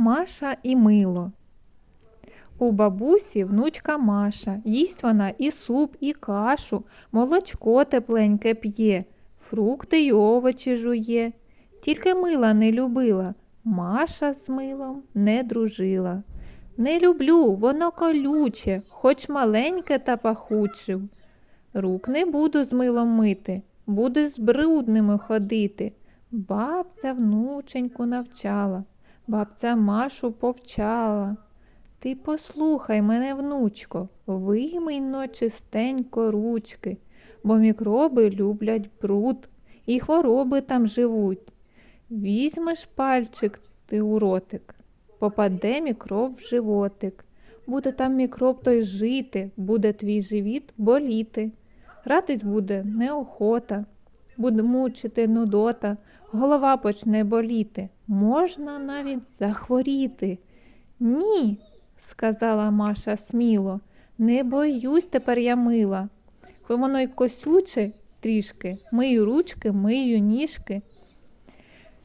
Маша і мило. У бабусі внучка Маша. Їсть вона і суп, і кашу, молочко тепленьке п'є, фрукти й овочі жує. Тільки мила не любила, Маша з милом не дружила. Не люблю, воно колюче, хоч маленьке та пахуче. Рук не буду з милом мити, буду з брудними ходити. Бабця внученьку навчала, бабця Машу повчала. Ти послухай мене, внучко, виймий но чистенько ручки, бо мікроби люблять бруд, і хвороби там живуть. Візьмеш пальчик ти у ротик, попаде мікроб в животик. Буде там мікроб той жити, буде твій живіт боліти. Гратись буде неохота, буде мучити нудота, голова почне боліти, можна навіть захворіти. Ні, сказала Маша сміло, не боюсь тепер я мила. Хоч воно й косюче трішки, мию ручки, мию ніжки.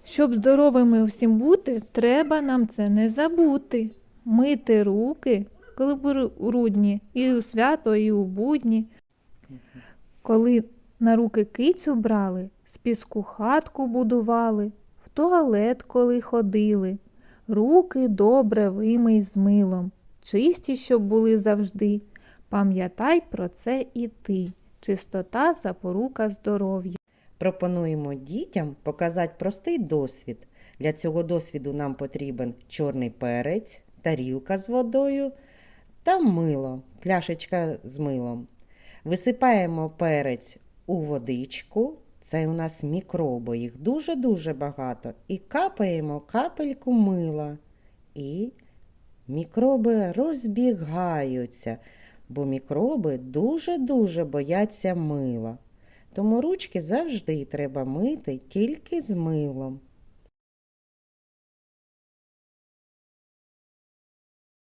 Щоб здоровими всім бути, треба нам це не забути. Мити руки, коли брудні, і у свято, і у будні. Коли на руки кицю брали, з піску хатку будували, в туалет, коли ходили, руки добре вимий з милом, чисті, щоб були завжди. Пам'ятай про це і ти. Чистота запорука здоров'я. Пропонуємо дітям показати простий досвід. Для цього досвіду нам потрібен чорний перець, тарілка з водою та мило, пляшечка з милом. Висипаємо перець у водичку. Це у нас мікроби, їх дуже-дуже багато. І капаємо капельку мила. І мікроби розбігаються, бо мікроби дуже-дуже бояться мила. Тому ручки завжди треба мити тільки з милом.